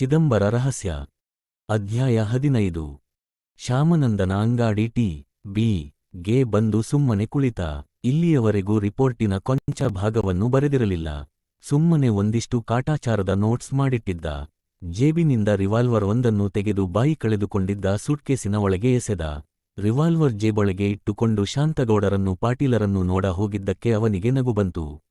ಚಿದಂಬರ ರಹಸ್ಯ. ಅಧ್ಯಾಯ ಹದಿನೈದು. ಶ್ಯಾಮನಂದನ ಅಂಗಾಡಿ ಟಿ, ಬಿ, ಗೆ ಬಂದು ಸುಮ್ಮನೆ ಕುಳಿತ. ಇಲ್ಲಿಯವರೆಗೂ ರಿಪೋರ್ಟಿನ ಕೊಂಚ ಭಾಗವನ್ನು ಬರೆದಿರಲಿಲ್ಲ. ಸುಮ್ಮನೆ ಒಂದಿಷ್ಟು ಕಾಟಾಚಾರದ ನೋಟ್ಸ್ ಮಾಡಿಟ್ಟಿದ್ದ. ಜೇಬಿನಿಂದ ರಿವಾಲ್ವರ್ ಒಂದನ್ನು ತೆಗೆದು ಬಾಯಿ ಕಳೆದುಕೊಂಡಿದ್ದ ಸೂಟ್ಕೇಸಿನ ಒಳಗೆ ಎಸೆದ. ರಿವಾಲ್ವರ್ ಜೇಬೊಳಗೆ ಇಟ್ಟುಕೊಂಡು ಶಾಂತಗೌಡರನ್ನು ಪಾಟೀಲರನ್ನು ನೋಡ ಹೋಗಿದ್ದಕ್ಕೆ ಅವನಿಗೆ ನಗು ಬಂತು.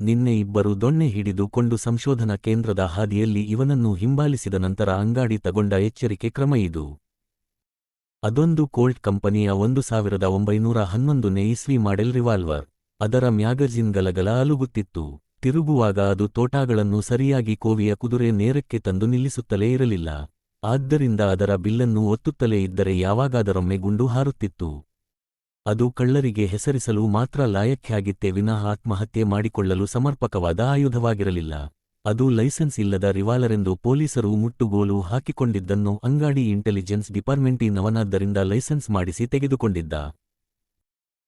ನಿನ್ನೆ ಇಬ್ಬರು ದೊಣ್ಣೆ ಹಿಡಿದುಕೊಂಡು ಸಂಶೋಧನಾ ಕೇಂದ್ರದ ಹಾದಿಯಲ್ಲಿ ಇವನನ್ನು ಹಿಂಬಾಲಿಸಿದ ನಂತರ ಅಂಗಾಡಿ ತಗೊಂಡ ಎಚ್ಚರಿಕೆ ಕ್ರಮ ಇದು. ಅದೊಂದು ಕೋಲ್ಟ್ ಕಂಪನಿಯ ಒಂದು ಸಾವಿರದ ಒಂಬೈನೂರ ಹನ್ನೊಂದನೇ ಇಸ್ವಿ ಮಾಡೆಲ್ ರಿವಾಲ್ವರ್. ಅದರ ಮ್ಯಾಗಜಿನ್ ಗಲಗಲ ಅಲುಗುತ್ತಿತ್ತು. ತಿರುಗುವಾಗ ಅದು ತೋಟಾಗಳನ್ನು ಸರಿಯಾಗಿ ಕೋವಿಯ ಕುದುರೆ ನೇರಕ್ಕೆ ತಂದು ನಿಲ್ಲಿಸುತ್ತಲೇ ಇರಲಿಲ್ಲ. ಆದ್ದರಿಂದ ಅದರ ಬಿಲ್ಲನ್ನು ಒತ್ತುತ್ತಲೇ ಇದ್ದರೆ ಯಾವಾಗಾದರೊಮ್ಮೆ ಗುಂಡು ಹಾರುತ್ತಿತ್ತು. ಅದು ಕಳ್ಳರಿಗೆ ಹೆಸರಿಸಲು ಮಾತ್ರ ಲಾಯಕ್ಕಾಗಿತ್ತೇ ವಿನಃ ಆತ್ಮಹತ್ಯೆ ಮಾಡಿಕೊಳ್ಳಲು ಸಮರ್ಪಕವಾದ ಆಯುಧವಾಗಿರಲಿಲ್ಲ. ಅದು ಲೈಸೆನ್ಸ್ ಇಲ್ಲದ ರಿವಾಲರೆಂದು ಪೊಲೀಸರು ಮುಟ್ಟುಗೋಲು ಹಾಕಿಕೊಂಡಿದ್ದನ್ನು ಅಂಗಾಡಿ ಇಂಟೆಲಿಜೆನ್ಸ್ ಡಿಪಾರ್ಟ್ಮೆಂಟಿನವನಾದ್ದರಿಂದ ಲೈಸೆನ್ಸ್ ಮಾಡಿಸಿ ತೆಗೆದುಕೊಂಡಿದ್ದ.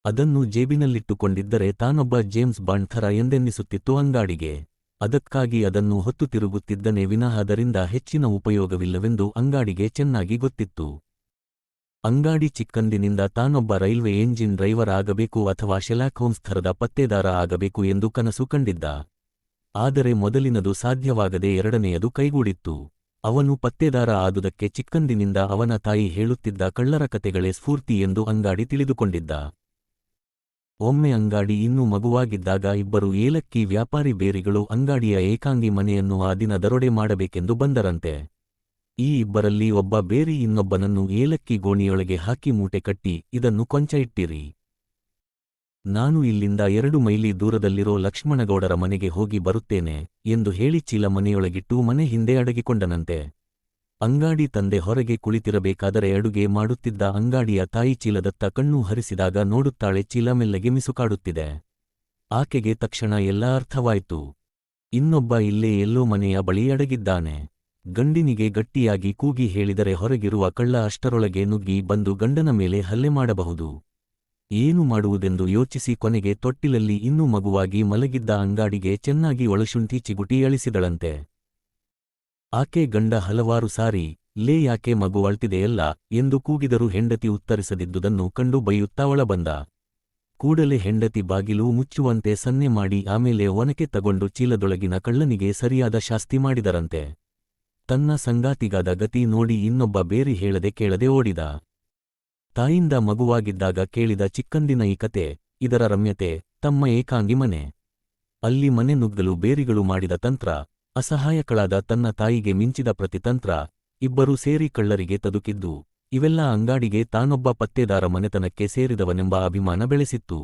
ಅದನ್ನು ಜೇಬಿನಲ್ಲಿಟ್ಟುಕೊಂಡಿದ್ದರೆ ತಾನೊಬ್ಬ ಜೇಮ್ಸ್ ಬಾಂಡ್ ಥರ ಎಂದೆನ್ನಿಸುತ್ತಿತ್ತು ಅಂಗಾಡಿಗೆ. ಅದಕ್ಕಾಗಿ ಅದನ್ನು ಹೊತ್ತು ತಿರುಗುತ್ತಿದ್ದನೇ ವಿನಃ ಅದರಿಂದ ಹೆಚ್ಚಿನ ಉಪಯೋಗವಿಲ್ಲವೆಂದು ಅಂಗಾಡಿಗೆ ಚೆನ್ನಾಗಿ ಗೊತ್ತಿತ್ತು. ಅಂಗಾಡಿ ಚಿಕ್ಕಂದಿನಿಂದ ತಾನೊಬ್ಬ ರೈಲ್ವೆ ಎಂಜಿನ್ ಡ್ರೈವರ್ ಆಗಬೇಕು ಅಥವಾ ಶೆಲಾಕ್ ಹೋಮ್ಸ್ ಥರದ ಪತ್ತೇದಾರ ಆಗಬೇಕು ಎಂದು ಕನಸು ಕಂಡಿದ್ದ. ಆದರೆ ಮೊದಲಿನದು ಸಾಧ್ಯವಾಗದೆ ಎರಡನೆಯದು ಕೈಗೂಡಿತ್ತು. ಅವನು ಪತ್ತೆದಾರ ಆದುದಕ್ಕೆ ಚಿಕ್ಕಂದಿನಿಂದ ಅವನ ತಾಯಿ ಹೇಳುತ್ತಿದ್ದ ಕಳ್ಳರ ಕಥೆಗಳೇ ಸ್ಫೂರ್ತಿ ಎಂದು ಅಂಗಾಡಿ ತಿಳಿದುಕೊಂಡಿದ್ದ. ಒಮ್ಮೆ ಅಂಗಾಡಿ ಇನ್ನೂ ಮಗುವಾಗಿದ್ದಾಗ ಇಬ್ಬರು ಏಲಕ್ಕಿ ವ್ಯಾಪಾರಿ ಬೇರಿಗಳು ಅಂಗಾಡಿಯ ಏಕಾಂಗಿ ಮನೆಯನ್ನು ಆ ದಿನ ದರೋಡೆ ಮಾಡಬೇಕೆಂದು ಬಂದರಂತೆ. ಈ ಇಬ್ಬರಲ್ಲಿ ಒಬ್ಬ ಬೇರೆ ಇನ್ನೊಬ್ಬನನ್ನು ಏಲಕ್ಕಿ ಗೋಣಿಯೊಳಗೆ ಹಾಕಿ ಮೂಟೆ ಕಟ್ಟಿ ಇದನ್ನು ಕೊಂಚ ಇಟ್ಟಿರಿ. ನಾನು ಇಲ್ಲಿಂದ ಎರಡು ಮೈಲಿ ದೂರದಲ್ಲಿರೋ ಲಕ್ಷ್ಮಣಗೌಡರ ಮನೆಗೆ ಹೋಗಿ ಬರುತ್ತೇನೆ ಎಂದು ಹೇಳಿ ಚೀಲ ಮನೆಯೊಳಗಿಟ್ಟು ಮನೆ ಹಿಂದೆ ಅಡಗಿಕೊಂಡನಂತೆ. ಅಂಗಾಡಿ ತಂದೆ ಹೊರಗೆ ಕುಳಿತಿರಬೇಕಾದರೆ ಅಡುಗೆ ಮಾಡುತ್ತಿದ್ದ ಅಂಗಾಡಿಯ ತಾಯಿ ಚೀಲದತ್ತ ಕಣ್ಣು ಹರಿಸಿದಾಗ ನೋಡುತ್ತಾಳೆ ಚೀಲ ಮೆಲ್ಲಗೆ ಮಿಸುಕಾಡುತ್ತಿದೆ. ಆಕೆಗೆ ತಕ್ಷಣ ಎಲ್ಲ ಅರ್ಥವಾಯ್ತು. ಇನ್ನೊಬ್ಬ ಇಲ್ಲೇ ಎಲ್ಲೋ ಮನೆಯ ಬಳಿ ಅಡಗಿದ್ದಾನೆ. ಗಂಡಿನಿಗೆ ಗಟ್ಟಿಯಾಗಿ ಕೂಗಿ ಹೇಳಿದರೆ ಹೊರಗಿರುವ ಕಳ್ಳ ಅಷ್ಟರೊಳಗೆ ನುಗ್ಗಿ ಬಂದು ಗಂಡನ ಮೇಲೆ ಹಲ್ಲೆ ಮಾಡಬಹುದು. ಏನು ಮಾಡುವುದೆಂದು ಯೋಚಿಸಿ ಕೊನೆಗೆ ತೊಟ್ಟಿಲಲ್ಲಿ ಇನ್ನೂ ಮಗುವಾಗಿ ಮಲಗಿದ್ದ ಅಂಗಾಡಿಗೆ ಚೆನ್ನಾಗಿ ಒಳಶುಂಠಿ ಚಿಗುಟಿ ಅಳಿಸಿದಳಂತೆ. ಆಕೆ ಗಂಡ ಹಲವಾರು ಸಾರಿ, ಲೇ ಯಾಕೆ ಮಗು ಅಳ್ತಿದೆಯಲ್ಲ? ಎಂದು ಕೂಗಿದರೂ ಹೆಂಡತಿ ಉತ್ತರಿಸದಿದ್ದುದನ್ನು ಕಂಡು ಬೈಯುತ್ತಾ ಒಳಬಂದ. ಕೂಡಲೇ ಹೆಂಡತಿ ಬಾಗಿಲು ಮುಚ್ಚುವಂತೆ ಸನ್ನೆ ಮಾಡಿ ಆಮೇಲೆ ಒನಕೆ ತಗೊಂಡು ಚೀಲದೊಳಗಿನ ಕಳ್ಳನಿಗೆ ಸರಿಯಾದ ಶಾಸ್ತಿ ಮಾಡಿದರಂತೆ. ತನ್ನ ಸಂಗಾತಿಗಾದ ಗತಿ ನೋಡಿ ಇನ್ನೊಬ್ಬ ಬೇರಿ ಹೇಳದೆ ಕೇಳದೆ ಓಡಿದ. ತಾಯಿಂದ ಮಗುವಾಗಿದ್ದಾಗ ಕೇಳಿದ ಚಿಕ್ಕಂದಿನ ಈ ಕತೆ, ಇದರ ರಮ್ಯತೆ, ತಮ್ಮ ಏಕಾಂಗಿ ಮನೆ. ಅಲ್ಲಿ ಮನೆ ನುಗ್ಗಲು ಬೇರಿಗಳು ಮಾಡಿದ ತಂತ್ರ, ಅಸಹಾಯಕಳಾದ ತನ್ನ ತಾಯಿಗೆ ಮಿಂಚಿದ ಪ್ರತಿತಂತ್ರ ಇಬ್ಬರೂ ಸೇರಿ ಕಳ್ಳರಿಗೆ ತದುಕಿದ್ದು, ಇವೆಲ್ಲ ಅಂಗಾಡಿಗೆ ತಾನೊಬ್ಬ ಪತ್ತೆದಾರ ಮನೆತನಕ್ಕೆ ಸೇರಿದವನೆಂಬ ಅಭಿಮಾನ ಬೆಳೆಸಿತ್ತು.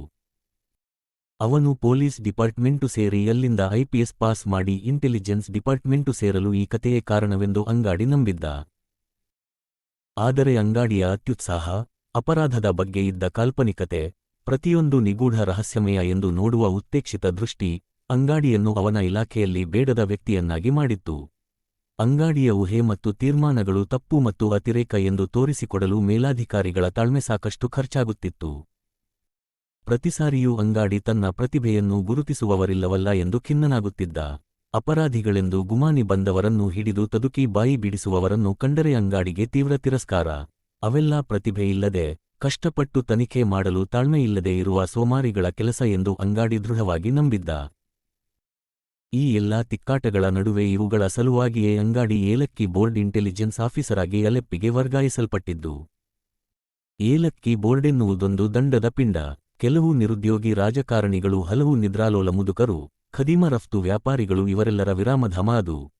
ಅವನು ಪೊಲೀಸ್ ಡಿಪಾರ್ಟ್ಮೆಂಟು ಸೇರಿ ಅಲ್ಲಿಂದ ಐಪಿಎಸ್ ಪಾಸ್ ಮಾಡಿ ಇಂಟೆಲಿಜೆನ್ಸ್ ಡಿಪಾರ್ಟ್ಮೆಂಟು ಸೇರಲು ಈ ಕಥೆಯೇ ಕಾರಣವೆಂದು ಅಂಗಾಡಿ ನಂಬಿದ್ದ. ಆದರೆ ಅಂಗಾಡಿಯ ಅತ್ಯುತ್ಸಾಹ, ಅಪರಾಧದ ಬಗ್ಗೆ ಇದ್ದ ಕಾಲ್ಪನಿಕತೆ, ಪ್ರತಿಯೊಂದು ನಿಗೂಢ ರಹಸ್ಯಮಯ ಎಂದು ನೋಡುವ ಉತ್ತೇಕ್ಷಿತ ದೃಷ್ಟಿ ಅಂಗಾಡಿಯನ್ನು ಅವನ ಇಲಾಖೆಯಲ್ಲಿ ಬೇಡದ ವ್ಯಕ್ತಿಯನ್ನಾಗಿ ಮಾಡಿತ್ತು. ಅಂಗಾಡಿಯ ಊಹೆ ಮತ್ತು ತೀರ್ಮಾನಗಳು ತಪ್ಪು ಮತ್ತು ಅತಿರೇಕ ಎಂದು ತೋರಿಸಿಕೊಡಲು ಮೇಲಾಧಿಕಾರಿಗಳ ತಾಳ್ಮೆ ಸಾಕಷ್ಟು ಖರ್ಚಾಗುತ್ತಿತ್ತು. ಪ್ರತಿಸಾರಿಯೂ ಅಂಗಾಡಿ ತನ್ನ ಪ್ರತಿಭೆಯನ್ನು ಗುರುತಿಸುವವರಿಲ್ಲವಲ್ಲ ಎಂದು ಖಿನ್ನನಾಗುತ್ತಿದ್ದ ಅಪರಾಧಿಗಳೆಂದು ಗುಮಾನಿ ಬಂದವರನ್ನು ಹಿಡಿದು ತದುಕಿ ಬಾಯಿ ಬಿಡಿಸುವವರನ್ನು ಕಂಡರೆ ಅಂಗಾಡಿಗೆ ತೀವ್ರ ತಿರಸ್ಕಾರ. ಅವೆಲ್ಲ ಪ್ರತಿಭೆಯಿಲ್ಲದೆ ಕಷ್ಟಪಟ್ಟು ತನಿಖೆ ಮಾಡಲು ತಾಳ್ಮೆಯಿಲ್ಲದೆ ಇರುವ ಸೋಮಾರಿಗಳ ಕೆಲಸ ಎಂದು ಅಂಗಾಡಿ ದೃಢವಾಗಿ ನಂಬಿದ್ದ. ಈ ಎಲ್ಲಾ ತಿಕ್ಕಾಟಗಳ ನಡುವೆ ಇವುಗಳ ಸಲುವಾಗಿಯೇ ಅಂಗಾಡಿ ಏಲಕ್ಕಿ ಬೋರ್ಡ್ ಇಂಟೆಲಿಜೆನ್ಸ್ ಆಫೀಸರಾಗಿ ಅಲೆಪ್ಪಿಗೆ ವರ್ಗಾಯಿಸಲ್ಪಟ್ಟಿದ್ದು. ಏಲಕ್ಕಿ ಬೋರ್ಡೆನ್ನುವುದೊಂದು ದಂಡದ ಪಿಂಡ. ಕೆಲವು ನಿರುದ್ಯೋಗಿ ರಾಜಕಾರಣಿಗಳು ಹಲವು ನಿದ್ರಾಲೋಲ ಮುದುಕರು, ಖದೀಮ ರಫ್ತು ವ್ಯಾಪಾರಿಗಳು ಇವರೆಲ್ಲರ ವಿರಾಮಧಾಮ ಅದು.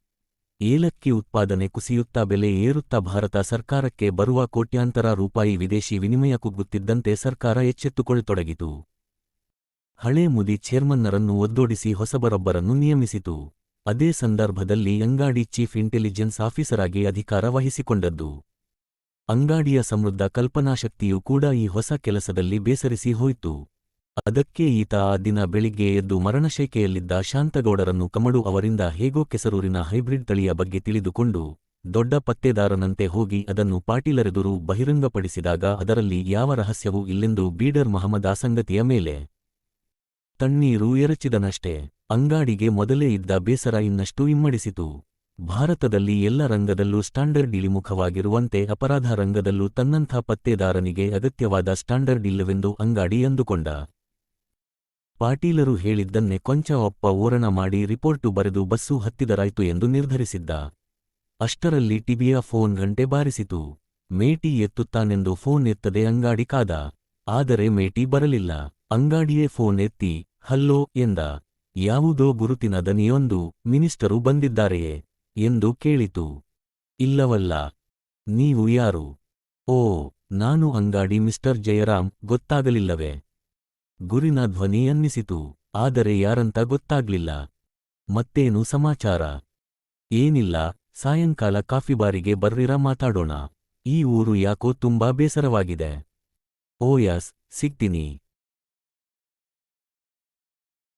ಏಲಕ್ಕಿ ಉತ್ಪಾದನೆ ಕುಸಿಯುತ್ತಾ ಬೆಲೆ ಏರುತ್ತಾ ಭಾರತ ಸರ್ಕಾರಕ್ಕೆ ಬರುವ ಕೋಟ್ಯಾಂತರ ರೂಪಾಯಿ ವಿದೇಶಿ ವಿನಿಮಯ ಕುಗ್ಗುತ್ತಿದ್ದಂತೆ ಸರ್ಕಾರ ಎಚ್ಚೆತ್ತುಕೊಳ್ಳತೊಡಗಿತು. ಹಳೇ ಮುದಿ ಚೇರ್ಮನ್ನರನ್ನು ಒದ್ದೋಡಿಸಿ ಹೊಸಬರೊಬ್ಬರನ್ನು ನಿಯಮಿಸಿತು. ಅದೇ ಸಂದರ್ಭದಲ್ಲಿ ಅಂಗಾಡಿ ಚೀಫ್ ಇಂಟೆಲಿಜೆನ್ಸ್ ಆಫೀಸರಾಗಿ ಅಧಿಕಾರ ವಹಿಸಿಕೊಂಡದ್ದು. ಅಂಗಾಡಿಯ ಸಮೃದ್ಧ ಕಲ್ಪನಾಶಕ್ತಿಯೂ ಕೂಡ ಈ ಹೊಸ ಕೆಲಸದಲ್ಲಿ ಬೇಸರಿಸಿ ಹೋಯಿತು. ಅದಕ್ಕೆ ಈತ ಆ ದಿನ ಬೆಳಿಗ್ಗೆ ಎದ್ದು ಮರಣಶೈಕೆಯಲ್ಲಿದ್ದ ಶಾಂತಗೌಡರನ್ನು ಕಮಡು ಅವರಿಂದ ಹೇಗೋ ಕೆಸರೂರಿನ ಹೈಬ್ರಿಡ್ ತಳಿಯ ಬಗ್ಗೆ ತಿಳಿದುಕೊಂಡು, ದೊಡ್ಡ ಪತ್ತೆದಾರನಂತೆ ಹೋಗಿ ಅದನ್ನು ಪಾಟೀಲರೆದುರು ಬಹಿರಂಗಪಡಿಸಿದಾಗ ಅದರಲ್ಲಿ ಯಾವ ರಹಸ್ಯವೂ ಇಲ್ಲೆಂದು ಬೀಡರ್ ಮಹಮ್ಮದ್ ಆಸಂಗತಿಯ ಮೇಲೆ. ತಣ್ಣೀರು ಎರಚಿದನಷ್ಟೇ, ಅಂಗಾಡಿಗೆ ಮೊದಲೇ ಇದ್ದ ಬೇಸರ ಇನ್ನಷ್ಟು ಇಮ್ಮಡಿಸಿತು. ಭಾರತದಲ್ಲಿ ಎಲ್ಲ ರಂಗದಲ್ಲೂ ಸ್ಟ್ಯಾಂಡರ್ಡ್ ಇಳಿಮುಖವಾಗಿರುವಂತೆ ಅಪರಾಧ ರಂಗದಲ್ಲೂ ತನ್ನಂಥ ಪತ್ತೆದಾರನಿಗೆ ಅಗತ್ಯವಾದ ಸ್ಟ್ಯಾಂಡರ್ಡ್ ಇಲ್ಲವೆಂದು ಅಂಗಾಡಿ ಅಂದುಕೊಂಡ. ಪಾಟೀಲರು ಹೇಳಿದ್ದನ್ನೇ ಕೊಂಚ ಒಪ್ಪ ಓರಣ ಮಾಡಿ ರಿಪೋರ್ಟು ಬರೆದು ಬಸ್ಸು ಹತ್ತಿದರಾಯ್ತು ಎಂದು ನಿರ್ಧರಿಸಿದ್ದ. ಅಷ್ಟರಲ್ಲಿ ಟಿಬಿಯ ಫೋನ್ ಗಂಟೆ ಬಾರಿಸಿತು. ಮೇಟಿ ಎತ್ತುತ್ತಾನೆಂದು ಫೋನ್ ಎತ್ತದೆ ಅಂಗಾಡಿ ಕಾದ. ಆದರೆ ಮೇಟಿ ಬರಲಿಲ್ಲ. ಅಂಗಾಡಿಯೇ ಫೋನ್ ಎತ್ತಿ, ಹಲ್ಲೋ ಎಂದ. ಯಾವುದೋ ಗುರುತಿನ ದನಿಯೊಂದು ಮಿನಿಸ್ಟರು ಬಂದಿದ್ದಾರೆಯೇ? ಎಂದು ಕೇಳಿತು. ಇಲ್ಲವಲ್ಲ, ನೀವು ಯಾರು? ಓ, ನಾನು ಅಂಗಾಡಿ ಮಿಸ್ಟರ್ ಜಯರಾಮ್, ಗೊತ್ತಾಗಲಿಲ್ಲವೇ? ಗುರಿನ ಧ್ವನಿ ಅನ್ನಿಸಿತು, ಆದರೆ ಯಾರಂತ ಗೊತ್ತಾಗ್ಲಿಲ್ಲ. ಮತ್ತೇನು ಸಮಾಚಾರ? ಏನಿಲ್ಲ, ಸಾಯಂಕಾಲ ಕಾಫಿ ಬಾರಿಗೆ ಬರ್ರಿರ ಮಾತಾಡೋಣ. ಈ ಊರು ಯಾಕೋ ತುಂಬಾ ಬೇಸರವಾಗಿದೆ. ಓ, ಯಸ್, ಸಿಗ್ತೀನಿ.